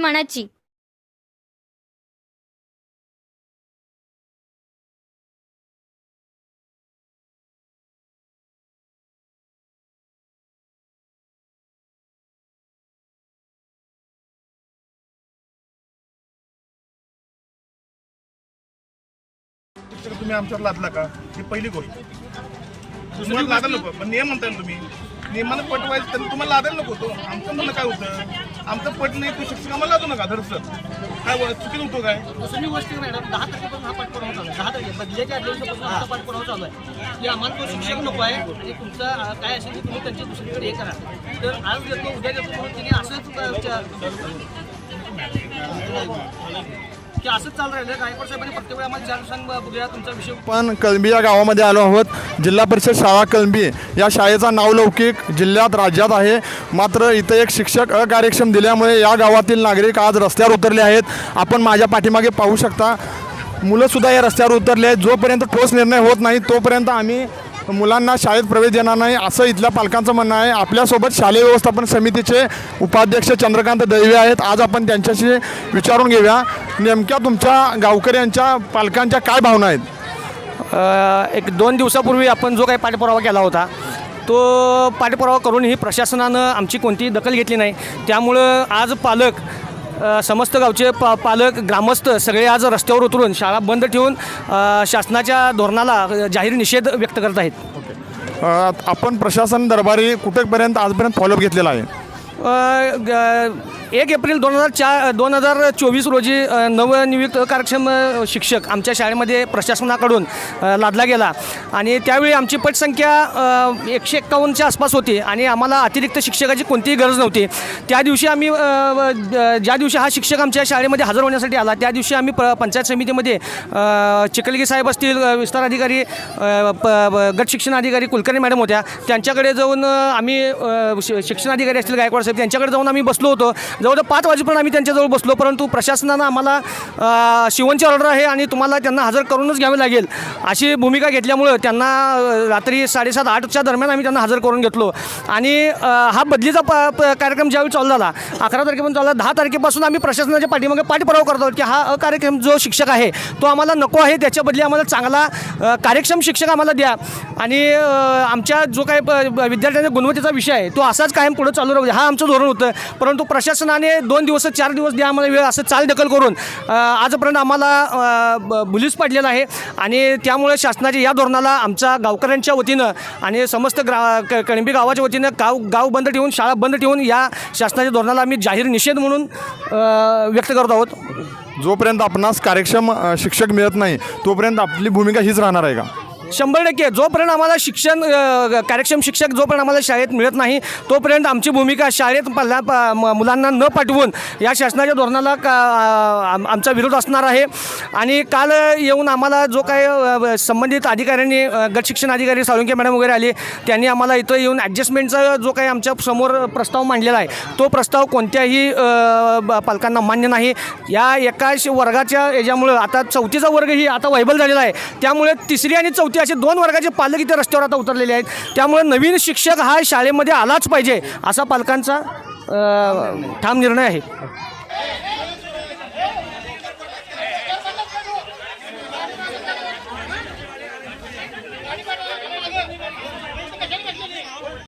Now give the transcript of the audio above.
मनाची. तुम्ही आमच्यावर लादला का? ही पहिली गोष्ट. तुम्हाला लादायला नको पण नियम म्हणताय ना तुम्ही. नियमानं पटवायचं तर तुम्हाला लादायला नको तो. आमचं म्हणणं काय होतं? आमचं पट नाही तू शिक्षक आम्हाला लादू नका धरसं काय व- चुकीचं होतो काय? दुसरी गोष्ट मॅडम दहा तारखेपासून हा पाठपुरावा चालू आहे. दहा तारखे बदल्याच्या आदल्या दिवसापासून हा पाठपुरावा चालू आहे. की आम्हाला तो शिक्षक नको आहे आणि तुमचा काय असेल ते तुम्ही त्यांची दुसरीकडे हे करा. तर आज देतो उद्या देतो म्हणून तिने असंच की असंच चालू राहिलं गायकवाड साहेबांनी प्रत्येक आम्हाला चार बघूया तुमचा विषय. पण कळंबी या गावामध्ये आलो आहोत. जिल्हा परिषद शाळा कळंबी या शाळेचा नावलौकिक जिल्ह्यात राज्यात आहे. मात्र इथं एक शिक्षक अकार्यक्षम दिल्यामुळे या गावातील नागरिक आज रस्त्यावर उतरले आहेत. आपण माझ्या पाठीमागे पाहू शकता. मुलंसुद्धा या रस्त्यावर उतरले आहेत. जोपर्यंत ठोस निर्णय होत नाही तोपर्यंत आम्ही मुलांना शाळेत प्रवेश देणार नाही असं इथल्या पालकांचं म्हणणं आहे. आपल्यासोबत शालेय व्यवस्थापन समितीचे उपाध्यक्ष चंद्रकांत दैवे आहेत. आज आपण त्यांच्याशी विचारून घेऊया. नेमक्या तुमच्या गावकऱ्यांच्या पालकांच्या काय भावना आहेत? एक दोन दिवसापूर्वी आपण जो काही पाठपुरावा केला होता तो पाठपुरावा करूनही प्रशासनानं आमची कोणतीही दखल घेतली नाही. त्यामुळं आज पालक समस्त गावचे पा पालक ग्रामस्थ सगळे आज रस्त्यावर उतरून शाळा बंद ठेवून शासनाच्या धोरणाला जाहीर निषेध व्यक्त करत आहेत. आपण प्रशासन दरबारी कुठेपर्यंत आजपर्यंत फॉलोअप घेतलेला आहे? एक एप्रिल दोन हजार चार दोन हजार चोवीस रोजी नवनियुक्त कार्यक्षम शिक्षक आमच्या शाळेमध्ये प्रशासनाकडून लादला गेला. आणि त्यावेळी आमची पटसंख्या एकशे एक्कावन्नच्या आसपास होती आणि आम्हाला अतिरिक्त शिक्षकाची कोणतीही गरज नव्हती. त्या दिवशी आम्ही ज्या दिवशी हा शिक्षक आमच्या शाळेमध्ये हजर होण्यासाठी आला त्या दिवशी आम्ही प पंचायत समितीमध्ये चिखलगी साहेब असतील विस्तार अधिकारी प गट शिक्षण अधिकारी कुलकर्णी मॅडम होत्या. त्यांच्याकडे जाऊन आम्ही शिक्षणाधिकारी शि- शिक्षण अधिकारी असतील गायकवाड साहेब त्यांच्याकडे जाऊन आम्ही बसलो होतो. जवळजवळ पाच वाजेपर्यंत आम्ही त्यांच्याजवळ बसलो परंतु प्रशासनानं आम्हाला शिवनची ऑर्डर आहे आणि तुम्हाला त्यांना हजर करूनच घ्यावी लागेल. अशी भूमिका घेतल्यामुळं त्यांना रात्री साडेसात आठच्या दरम्यान आम्ही त्यांना हजर करून घेतलो. आणि हा बदलीचा प प- कार्यक्रम ज्यावेळी चालू झाला अकरा तारखेपासून चालू दहा तारखेपासून आम्ही प्रशासनाच्या पाठीमागे पाठपुरावा करतो आहोत की हा कार्यक्रम जो शिक्षक आहे तो आम्हाला नको आहे त्याच्या बदली आम्हाला चांगला कार्यक्षम शिक्षक आम्हाला द्या. आणि आमच्या जो काही ब- विद्यार्थ्यांच्या गुणवत्तेचा विषय आहे तो असाच कायम पुढे चालू राहू हा आमचं धोरण होतं परंतु प्रशासन आणि दोन दिवस चार दिवस द्या आम्हाला वेळ असं चाल दखल करून आजपर्यंत आम्हाला ब- बुलीस पडलेला आहे. आणि त्यामुळे शासनाच्या या धोरणाला आमच्या गावकऱ्यांच्या वतीनं आणि समस्त ग्रा क- कणबी गावाच्या वतीनं गाव गाव बंद ठेवून शाळा बंद ठेवून या शासनाच्या धोरणाला आम्ही जाहीर निषेध म्हणून व्यक्त करत आहोत. जोपर्यंत आपणास कार्यक्षम शिक्षक मिळत नाही तोपर्यंत आपली भूमिका हीच राहणार आहे का? शंभर टक्के. जोपर्यंत आम्हाला शिक्षण कार्यक्षम शिक्षक जोपर्यंत आम्हाला शाळेत मिळत नाही तोपर्यंत आमची भूमिका शाळेत पल्ला प- मुलांना न पाठवून या शासनाच्या धोरणाला का आम- आमचा विरोध असणार आहे. आणि काल येऊन आम्हाला जो काय संबंधित अधिकाऱ्यांनी गट शिक्षण अधिकारी साळुंके मॅडम वगैरे आले त्यांनी आम्हाला इथं येऊन ॲडजस्टमेंटचा जो काही आमच्यासमोर प्रस्ताव मांडलेला आहे तो प्रस्ताव कोणत्याही ब- पालकांना मान्य नाही. या एका श- वर्गाच्या याच्यामुळं आता चौथीचा वर्गही आता वैबल झालेला आहे. त्यामुळे तिसरी आणि चौथी म्हणजे असे दोन वर्गाचे पालक इथे रस्त्यावर आता उतरलेले आहेत. त्यामुळे नवीन शिक्षक हा शाळेमध्ये आलाच पाहिजे असा पालकांचा ठाम निर्णय आहे.